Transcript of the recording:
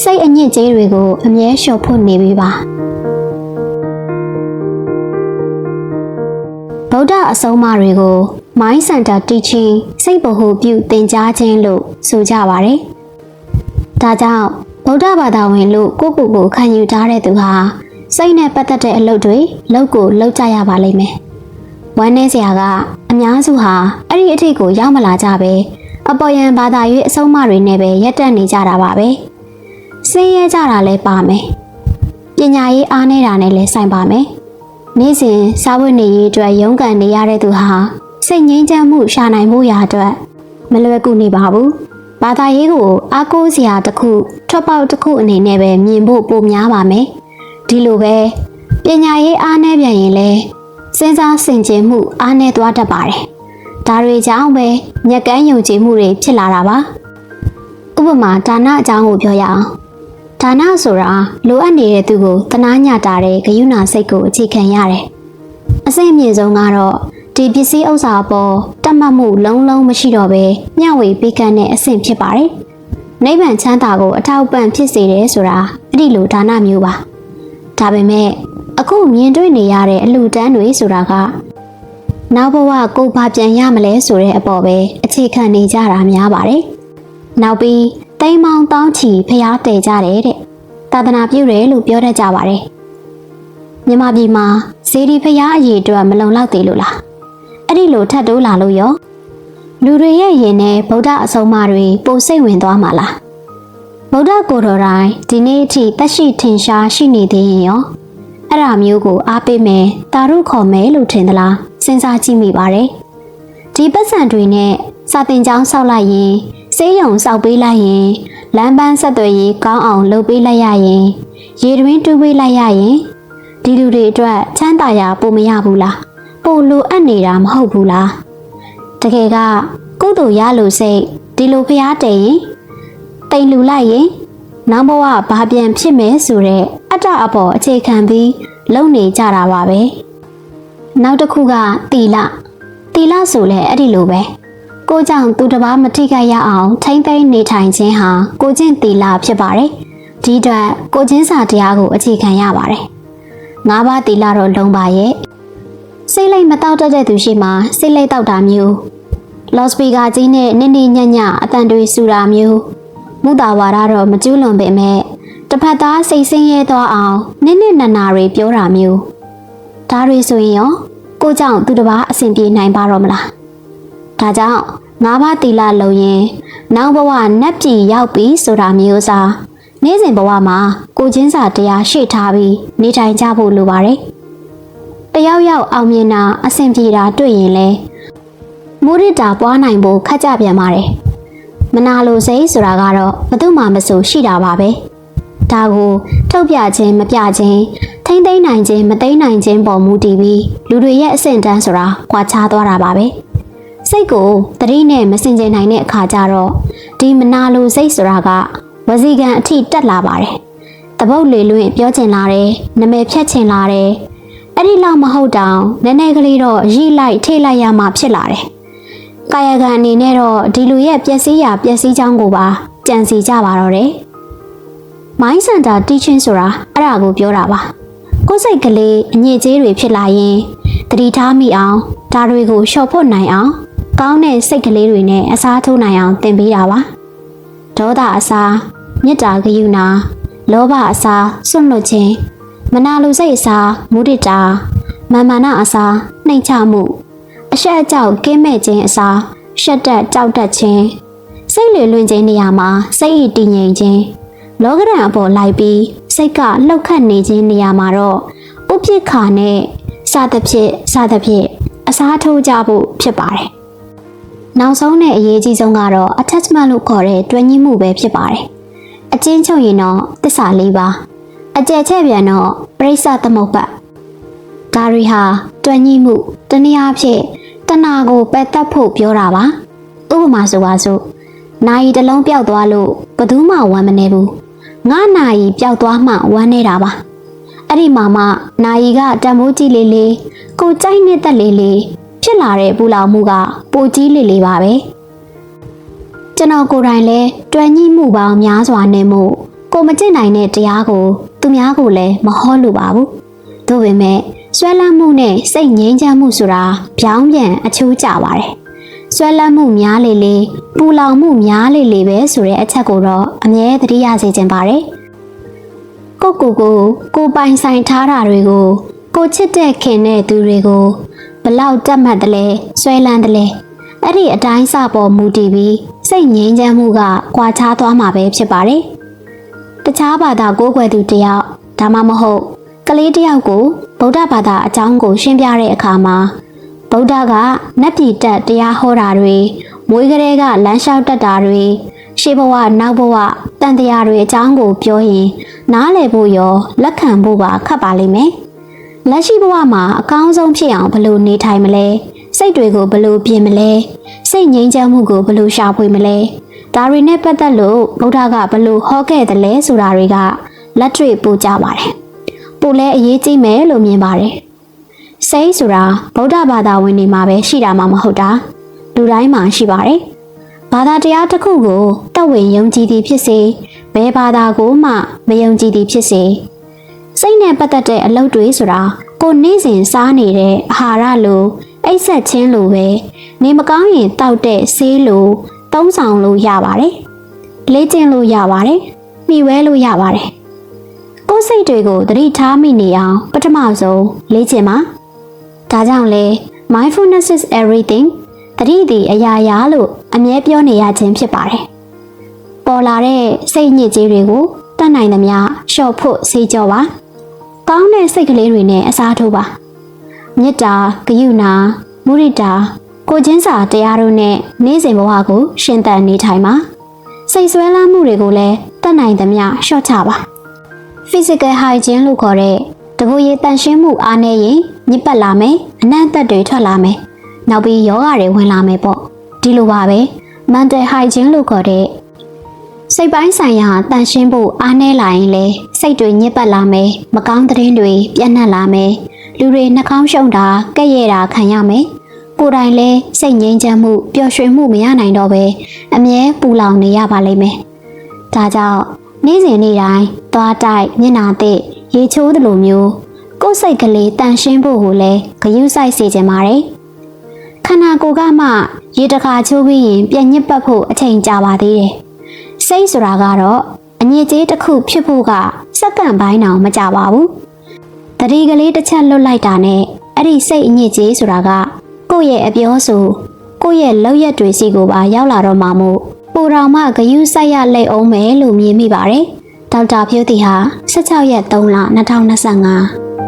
စိတ်အညစ်အကြေးတွေကိုအမြဲလျှော်ဖို့နေပြီပါဗုဒ္ဓအဆုံးအမတွေကို Mind Center Teaching စိတ်ဗဟုပြုသင်ကြားခြင်းလို့ဆိုကြပါတယ်။ဒါကြောင့်ဗုဒ္ဓဘာသာဝင်လို့ကိုယ့်ကိုယ်ကိုခံယူထားတဲ့သူဟာစိတ်နဲ့ပတ်သက်တဲ့အလုပ်တွေလုပ်ကိုလုပ်ကြရပါလိမ့်မယ်။ဝမ်းနည်းစရာကအများစုဟာအဲ့ဒီအထိကိုရောက်မလာကြပဲအပေါ်ယံဘာသာရေးအဆုံးအမတွေနဲ့ပဲရက်တက်နေကြတာပါပဲ။ ဆင်းရဲကြတာလည်းပါမယ်။ပညာရေးအားနည်းတာနဲ့လည်းဆိုင်ပါမယ်။နေ့စဉ်စားဝတ်နေရေးအတွက်ရုန်းကန်နေရတဲ့သူဟာစိတ်ငြိမ်းချမ်းမှုရှာနိုင်မှုရာအတွက်မလွယ်ကူနေပါဘူး။ဘာသာရေးကိုအားကိုးစရာတစ်ခုထွက်ပေါက်တစ်ခုအနေနဲ့ပဲမြင်ဖို့ပိုများပါမယ်။ဒီလိုပဲပညာရေးအားနည်းပြန်ရင်လည်းစဉ်းစားဆင်ခြင်မှုအားနည်းသွားတတ်ပါတယ်။ဒါတွေကြောင့်ပဲညက်ကန်းယုံကြည်မှုတွေဖြစ်လာတာပါ။ဥပမာဒါနအကြောင်းကိုပြောရအောင်။ ဒါနဆိုတာလိုအပ်နေတဲ့သူကိုတနာညတာတဲ့ဂယုဏစိတ်ကိုအခြေခံရတယ်။အစိမ့်အမြင့်ဆုံးကတော့ဒီပစ္စည်းဥစ္စာအပေါ်တတ်မှတ်မှုလုံးလုံးမရှိတော့ဘဲမျှဝေပေးကမ်းတဲ့အဆင့်ဖြစ်ပါတယ်။နိဗ္ဗာန်ချမ်းသာကိုအထောက်ပံ့ဖြစ်စေတယ်ဆိုတာအဲ့ဒီလိုဒါနမျိုးပါ။ဒါပေမဲ့အခုမြင်တွေ့နေရတဲ့အလှူဒန်းတွေဆိုတာကနောက်ဘဝကိုဘာပြန်ရမလဲဆိုတဲ့အပေါ်ပဲအခြေခံနေကြတာများပါတယ်။နောက်ပြီးတိမ်မောင်တောင်းချီဖျားတည်ကြတယ်တဲ့။ သာသနာပြုတယ်လို့ပြောတတ်ကြပါတယ်။မြမပြည်မှာဇေဒီဖျားအရေးအတွက်မလုံလောက်သေးလို့လား။အဲ့ဒီလိုထပ်တိုးလာလို့ရောလူတွေရဲ့ရင်နဲ့ဗုဒ္ဓအဆုံးအမတွေပိုစိတ်ဝင်သွားမှာလားဗုဒ္ဓကိုယ်တော်တိုင်ဒီနေ့အထိတက်ရှိထင်ရှားရှိနေသေးရင်ရောအဲ့ဒါမျိုးကိုအားပေးမယ်တာရုခေါ်မယ်လို့ထင်သလားစဉ်းစားကြည့်မိပါတယ်ဒီပတ်စံတွေနဲ့ စာတင်ကျောင်းဆောက်လိုက်ရင်စေးရုံဆောက်ပေးလိုက်ရင်လမ်းပန်းဆက်သွယ်ရေးကောင်းအောင်လုပ်ပေးလိုက်ရရင်ရေတွင်းတူးပေးလိုက်ရရင်ဒီလူတွေအတွက်ချမ်းသာရာပိုမရဘူးလားပိုလိုအပ်နေတာမဟုတ်ဘူးလားတကယ်ကကုသိုလ်ရလို့စိတ်ဒီလိုဖျားတည်ရင်တိမ်လူလိုက်ရင်နောက်ဘဝဘာပြန်ဖြစ်မယ်ဆိုတဲ့အတ္တအပေါ်အခြေခံပြီးလုံနေကြတာပါပဲနောက်တစ်ခုကတီလတီလဆိုလဲအဲ့ဒီလိုပဲ ကိုကြောင့်သူတစ်ပါးမထိခိုက်ရအောင်ထိမ့်သိမ်းနေထိုင်ခြင်းဟာကိုချင်းတီလဖြစ်ပါတယ်ဒီအတွက်ကိုချင်းစာတရားကိုအခြေခံရပါတယ်ငါးပါးတီလတော့လုံပါရဲ့စိတ်လိုက်မတောက်တတ်တဲ့သူရှိမှစိတ်လိုက်တောက်တာမျိုးလော့စပီကာကြီးနဲ့နင်းနေညံ့ညံ့အတန်တွေစူတာမျိုးမူတာဝါဒတော့မကျူးလွန်ပေမဲ့တစ်ဖက်သားစိတ်ဆင်းရဲသွားအောင်နစ်နစ်နနာတွေပြောတာမျိုးဒါတွေဆိုရင်ရောကိုကြောင့်သူတစ်ပါးအဆင်ပြေနိုင်ပါတော့မလား ဒါကြောင့်ငါးပါးတီလာလုံရင်နောက်ဘဝနတ်ပြည်ရောက်ပြီဆိုတာမျိုးစားနေ့စဉ်ဘဝမှာကိုချင်းစာတရားရှေ့ထားပြီးနေထိုင်ကြဖို့လိုပါတယ်တယောက်ယောက်အောင်မြင်တာအဆင်ပြေတာတွေ့ရင်လဲမူရစ်တာပွားနိုင်ဖို့ခက်ကြပြန်ပါတယ်မနာလိုစိတ်ဆိုတာကတော့ဘယ်သူမှမဆိုရှိတာပါပဲဒါကိုထုတ်ပြခြင်းမပြခြင်းထိမ့်သိမ့်နိုင်ခြင်းမသိမ့်နိုင်ခြင်းပေါ်မူတည်ပြီးလူတွေရဲ့အဆင့်တန်းဆိုတာကွာခြားသွားတာပါပဲ စိတ်ကိုတတိနဲ့မစင်ကြင်နိုင်တဲ့အခါကျတော့ဒီမနာလိုစိတ်ဆိုတာကဝစီကံအထိတက်လာပါတယ်တပုတ်လေလွင့်ပြောချင်လာတယ်နမဲဖြတ်ချင်လာတယ်အဲ့ဒီလောက်မဟုတ်တောင်နည်းနည်းကလေးတော့ရိလိုက်ထိလိုက်ရမှဖြစ်လာတယ်ကာယကံအနေနဲ့တော့ဒီလူရဲ့ပျက်စီးရာပျက်စီးချောင်းကိုပါကြံစီကြပါတော့တယ်။ Mind Center Teaching ဆိုတာအဲ့ဒါကိုပြောတာပါ။ကိုယ်စိတ်ကလေးအညစ်အကြေးတွေဖြစ်လာရင်တတိထားမိအောင်ဒါတွေကိုလျှော့ဖို့နိုင်အောင် ကောင်းတဲ့စိတ်ကလေးတွေနဲ့အစားထိုးနိုင်အောင်သင်ပေးတာပါ။ဒေါသအစားမေတ္တာဂရုဏာလောဘအစားစွန့်လွတ်ခြင်းမနာလိုစိတ်အစားမုဒိတာမာမာနအစားနှိမ်ချမှုအဆက်အကြောက်ကင်းမဲ့ခြင်းအစားရှက်တက်ကြောက်တက်ခြင်းစိတ်လေလွင်ခြင်းနေရာမှာစိတ်ဤတည်ငြိမ်ခြင်းလောကရန်အပေါ်လိုက်ပြီးစိတ်ကလှုပ်ခတ်နေခြင်းနေရာမှာတော့ဥပိ္ပခာနဲ့စသဖြင့်စသဖြင့်အစားထိုးကြဖို့ဖြစ်ပါတယ်။ နောက်ဆုံးနဲ့အရေးကြီးဆုံးကတော့ attachment လို့ခေါ်တဲ့တွဲညီမှုပဲဖြစ်ပါတယ်။အချင်းချုပ်ရင်တော့တစ္ဆာလေးပါ။အကျယ်ချက်ပြန်တော့ပြိဿသမုပ္ပတ်ဒါရီဟာတွဲညီမှုတနည်းအားဖြင့်တဏှာကိုပယ်တတ်ဖို့ပြောတာပါဥပမာဆိုပါစို့နာယီတစ်လုံးပျောက်သွားလို့ဘယ်သူမှဝမ်းမနေဘူးငါနာယီပျောက်သွားမှဝမ်းနေတာပါအဲ့ဒီမှာမှနာယီကတံမိုးကြီးလေးလေးကိုကြိုက်နေတဲ့လေးလေး ဖြစ်လာတဲ့ပူလောင်မှုကပိုကြီးလေးလေးပါပဲကျွန်တော်ကိုယ်တိုင်လဲတွယ်ညှိမှုပေါင်းများစွာနဲ့မို့ကိုမကျင့်နိုင်တဲ့တရားကို သူများကိုလည်းမဟောလိုပါဘူး။ဒါပေမဲ့ဆွဲလန်းမှုနဲ့စိတ်ငြိမ်းချမ်းမှုဆိုတာပြောင်းပြန်အချိုးကျပါတယ်။ဆွဲလန်းမှုများလေလေပူလောင်မှုများလေလေပဲဆိုတဲ့အချက်ကိုတော့အမြဲသတိရစေချင်ပါတယ်။ကိုကိုကိုကိုပိုင်ဆိုင်ထားတာတွေကို ကိုချစ်တဲ့ခင်တဲ့သူတွေကို ဘလောက်တတ်မှတ်တယ်လဲဆွဲလန်းတယ်လဲအဲ့ဒီအတိုင်းစပေါ်မူတည်ပြီးစိတ်ငြိမ်းချမ်းမှုကကွာခြားသွားမှာပဲဖြစ်ပါတယ်။တခြားဘာသာကိုးကွယ်သူတယောက်ဒါမှမဟုတ်ကလေးတယောက်ကိုဗုဒ္ဓဘာသာအကြောင်းကိုရှင်းပြတဲ့အခါမှာဗုဒ္ဓကနတ်ပြည်တက်တရားဟောတာတွေမွေးကလေးကလမ်းလျှောက်တက်တာတွေရှေးဘဝနောက်ဘဝတန်တရားတွေအကြောင်းကိုပြောရင်နားလည်ဖို့ရောလက်ခံဖို့ပါခက်ပါလိမ့်မယ်။ လက်ရှိဘဝမှာအကောင်းဆုံးဖြစ်အောင်ဘယ်လိုနေထိုင်မလဲစိတ်တွေကိုဘယ်လိုပြင်မလဲစိတ်ငြိမ်းချမ်းမှုကိုဘယ်လိုရှာဖွေမလဲဒါတွေနဲ့ပတ်သက်လို့ဗုဒ္ဓကဘယ်လိုဟောခဲ့တယ်လဲဆိုတာတွေကလက်တွေ့ပို့ကြပါတယ်ပို့လဲအရေးကြီးမယ်လို့မြင်ပါတယ်စိတ်ဆိုတာဗုဒ္ဓဘာသာဝင်တွေမှာပဲရှိတာမှမဟုတ်တာလူတိုင်းမှာရှိပါတယ်ဘာသာတရားတစ်ခုကိုတက်ဝင်ယုံကြည်သည်ဖြစ်စေဘယ်ဘာသာကိုမှမယုံကြည်သည်ဖြစ်စေ စိတ်နဲ့ပတ်သက်တဲ့အလုပ်တွေဆိုတာကိုနေ့စဉ်စားနေတဲ့အာဟာရလိုအိတ်ဆက်ချင်းလိုပဲနေမကောင်းရင်တောက်တဲ့ဆေးလိုသုံးဆောင်လို့ရပါတယ်။လေ့ကျင့်လို့ရပါတယ်။မှီဝဲလို့ရပါတယ်။ကိုယ်စိတ်တွေကိုသတိထားမိနေအောင်ပထမဆုံးလေ့ကျင့်ပါ။ဒါကြောင့်လေ mindfulness is everything သတိတည်အရာရာလို့အမြဲပြောနေရခြင်းဖြစ်ပါတယ်။ပေါ်လာတဲ့စိတ်ညစ်ကြေးတွေကိုတတ်နိုင်သမျှလျှော့ဖို့စေးကြောပါ။ ကောင်းတဲ့စိတ်ကလေးတွေနဲ့အစားထိုးပါ။မေတ္တာဂရုဏာမုရိတာကိုချင်းစာတရားတို့နဲ့နေ့စဉ်ဘဝကိုရှင်သန်နေထိုင်ပါစိတ်ဆွဲလန်းမှုတွေကိုလည်းတတ်နိုင်သမျှလျှော့ချပါ physical hygiene လို့ခေါ်တဲ့တကူရည်တန်ရှင်းမှုအားနည်းရင်ညစ်ပတ်လာမယ်အနံ့သက်တွေထွက်လာမယ်နောက်ပြီးယောဂတွေဝင်လာမယ်ပေါ့ဒီလိုပါပဲ mental hygiene လို့ခေါ်တဲ့ စိတ်ပိုင်းဆိုင်ရာတန်ရှင်းဖို့အားနည်းလာရင်လေစိတ်တွေညစ်ပတ်လာမယ်မကောင်းသတင်းတွေပြန့်နှံ့လာမယ်လူတွေနှာခေါင်းရှုံတာကဲ့ရဲ့တာခံရမယ်ကိုယ်တိုင်လည်းစိတ်ငြိမ်းချမ်းမှုပျော်ရွှင်မှုမရနိုင်တော့ပဲအမြဲပူလောင်နေရပါလိမ့်မယ်ဒါကြောင့်နေ့စဉ်နေ့တိုင်းသွားတိုက်မျက်နာသိရေချိုးသလိုမျိုးကိုယ်စိတ်ကလေးတန်ရှင်းဖို့ကိုလည်းဂရုစိုက်စေချင်ပါတယ်ခန္ဓာကိုယ်ကမှရေတခါချိုးပြီးရင်ပြန်ညစ်ပတ်ဖို့အချိန်ကြာပါသေးတယ် စိတ်ဆိုတာကတော့အညစ်အကြေးတစ်ခုဖြစ်ဖို့ကစက္ကန့်ပိုင်းတောင်မကြပါဘူးတတိကလေးတစ်ချက်လွတ်လိုက်တာနဲ့အဲ့ဒီစိတ်အညစ်အကြေးဆိုတာကကိုယ့်ရဲ့အပြောဆိုကိုယ့်ရဲ့လောက်ရက်တွေစီကိုပါရောက်လာတော့မှမို့ပူတော်မှဂယုစိုက်ရလက်အောင်မယ်လို့မြင်မိပါတယ်ဒေါက်တာဖြိုးတီဟာ16ရက်3လ2025